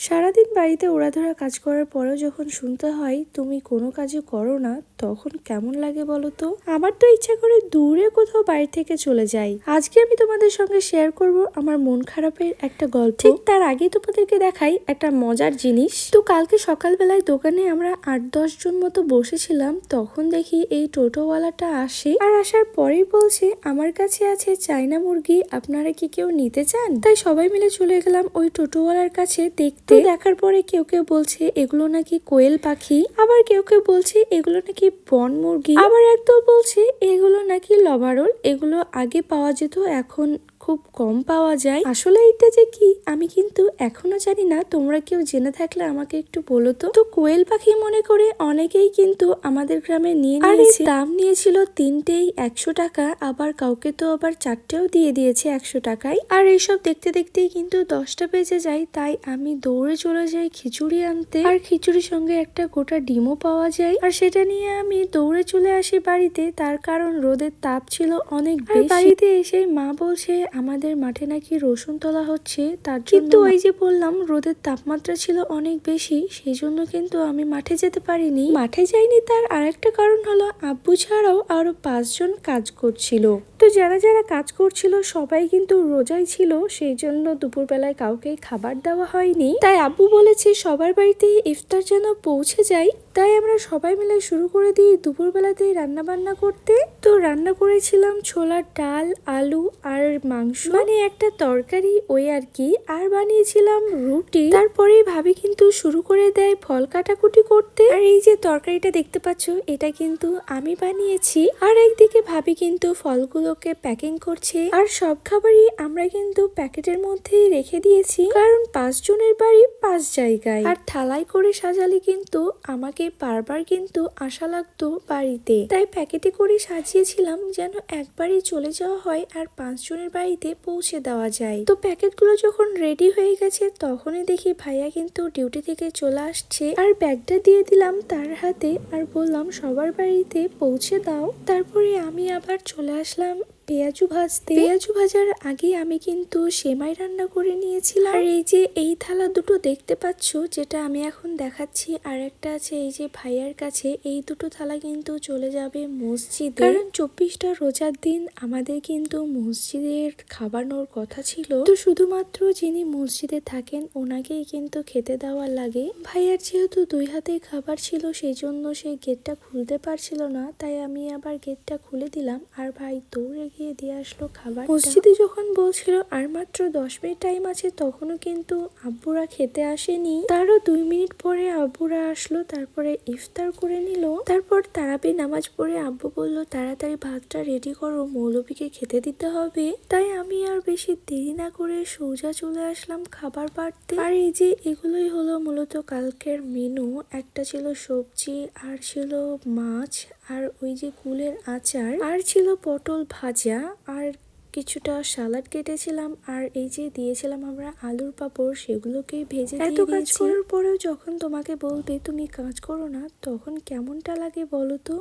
সারাদিন বাড়িতে ওড়াধরা কাজ করার পরেও যখন শুনতে হয় তুমি কোনো কাজে করো না তখন কেমন লাগে বলো তো? আমার তো ইচ্ছা করে দূরে কোথাও বাড়ি থেকে চলে যাই। আজকে আমি তোমাদের সঙ্গে শেয়ার করব আমার মন খারাপের একটা গল্প। ঠিক তার আগে তোমাদেরকে দেখাই একটা মজার জিনিস। তো কালকে সকালবেলায় দোকানে আমরা আট দশ জন মতো বসেছিলাম তখন দেখি এই টোটোওয়ালাটা আসে আর আসার পরেই বলছে আমার কাছে আছে চায়না মুরগি আপনারা কি কেউ নিতে চান? তাই সবাই মিলে চলে গেলাম ওই টোটোওয়ালার কাছে। দেখতে দেখার পরে কেউ কেউ বলছে এগুলো নাকি কোয়েল পাখি? আবার কেউ কেউ বলছে এগুলো নাকি বন মুরগি? আবার একদল বলছে এগুলো নাকি লবারল এগুলো আগে পাওয়া যেত এখন খুব কম পাওয়া যায়। আসলে এটা যে কি আমি কিন্তু এখনও জানি না তোমরা কেউ জেনে থাকলে আমাকে একটু বলো তো? তো কোয়েল পাখি মনে করে অনেকেই কিন্তু আমাদের গ্রামে নিয়ে নিয়েছে। দাম নিয়েছিল তিনটেই একশো টাকা আবার কাউকে তো আবার চারটেও দিয়ে দিয়েছে একশো টাকায়। আর এইসব দেখতে দেখতেই কিন্তু দশটা বেজে যায় তাই আমি দৌড়ে চলে যাই খিচুড়ি আনতে। আর খিচুড়ির সঙ্গে একটা গোটা ডিমও পাওয়া যায়। আর সেটা নিয়ে আমি দৌড়ে চলে আসি বাড়িতে। তার কারণ রোদের তাপ ছিল অনেক বেশি। বাড়িতে এসে মা বলছে আমাদের মাঠে নাকি রসুন তোলা হচ্ছে। তার কিন্তু ওই যে বললাম রোদের তাপমাত্রা ছিল অনেক বেশি। সেই জন্য কিন্তু আমি মাঠে যেতে পারিনি। মাঠে যাইনি তার আরেকটা কারণ হলো আব্বু ছাড়াও আরও পাঁচজন কাজ করছিল। তো যারা যারা কাজ করছিল, সবাই কিন্তু রোজাই ছিল, সেই জন্য দুপুরবেলায় কাউকে খাবার দেওয়া হয়নি। তাই আব্বু বলেছে, সবার বাড়িতে ইফতার যেন পৌঁছে যায়। তাই আমরা সবাই মিলে শুরু করে দিই দুপুরবেলাতেই রান্না বান্না করতে। তো রান্না করেছিলাম ছোলার ডাল, আলু আর মাংস। মানে একটা তরকারি, ওই আর কি। আর বানিয়েছিলাম রুটি। তারপরেই ভাবি কিন্তু শুরু করে দেয় ফল কাটাকুটি করতে। আর এই যে তরকারিটা দেখতে পাচ্ছ, এটা কিন্তু আমি বানিয়েছি। আর একদিকে ভাবি কিন্তু ফলগুলোকে প্যাকিং করছে। আর সব খাবারই আমরা কিন্তু প্যাকেটের মধ্যেই রেখে দিয়েছি। কারণ পাঁচ জনের বাড়ি পাঁচ জায়গায়। আর থালায় করে সাজালে কিন্তু আমাকে বারবার কিন্তু আশা লাগতো বাড়িতে। তাই প্যাকেটে করে সাজিয়েছিলাম যেন একবারই চলে যাওয়া হয় আর পাঁচ জনের বাড়িতে পৌঁছে দেওয়া যায়। তো প্যাকেটগুলো যখন রেডি হয়ে গেছে, তখনই দেখি ভাইয়া কিন্তু ডিউটি থেকে চলে আসছে। আর ব্যাগটা দিয়ে দিলাম তার হাতে আর বললাম, সবার বাড়িতে পৌঁছে দাও। তারপরে আমি আবার চলে আসলাম পেঁয়াজু ভাজতে। পেঁয়াজু ভাজার আগে আমি কিন্তু সেমাই রান্না করে নিয়েছিলাম। আর এই যে এই থালা দুটো দেখতে পাচ্ছ, যেটা আমি এখন দেখাচ্ছি, আর একটা আছে এই যে ভাইয়ার কাছে, এই দুটো থালা কিন্তু চলে যাবে মসজিদ। কারণ চব্বিশটা রোজার দিন আমাদের কিন্তু মসজিদের খাবানোর কথা ছিল। তো শুধুমাত্র যিনি মসজিদে থাকেন, ওনাকেই কিন্তু খেতে দেওয়া লাগে। ভাইয়ার যেহেতু দুই হাতে খাবার ছিল, সেই জন্য সেই গেটটা খুলতে পারছিল না, তাই আমি আবার গেটটা খুলে দিলাম। আর ভাই দৌড়ে গিয়ে দিয়ে আসলো খাবার মসজিদে যখন বলছিল, আর মাত্র দশ মিনিট টাইম আছে, তখনও কিন্তু আব্বুরা খেতে আসেনি। তারও দুই মিনিট পরে আব্বুরা আসলো, তারপরে ইফতার করে নিল। তারপর তারাবি নামাজ পড়ে আব্বু বলল, তাড়াতাড়ি ভাতটা রেডি করো মৌলবীকে খেতে দিতে হবে। তাই আমি আর বেশি দেরি না করে সোজা চলে আসলাম খাবার বাড়তে। আর এই যে এগুলোই হলো মূলত কালকের মেনু একটা ছিল সবজি আর ছিল মাছ আর ওই যে কুলের আচার আর ছিল পটল ভাজা আর কিছুটা সালাড কেটেছিলাম আর এই যে দিয়েছিলাম আমরা আলুর পাপড় সেগুলোকে ভেজে এত কাজ করার পরেও যখন তোমাকে বলবে তুমি কাজ করো না তখন কেমনটা লাগে বলো তো?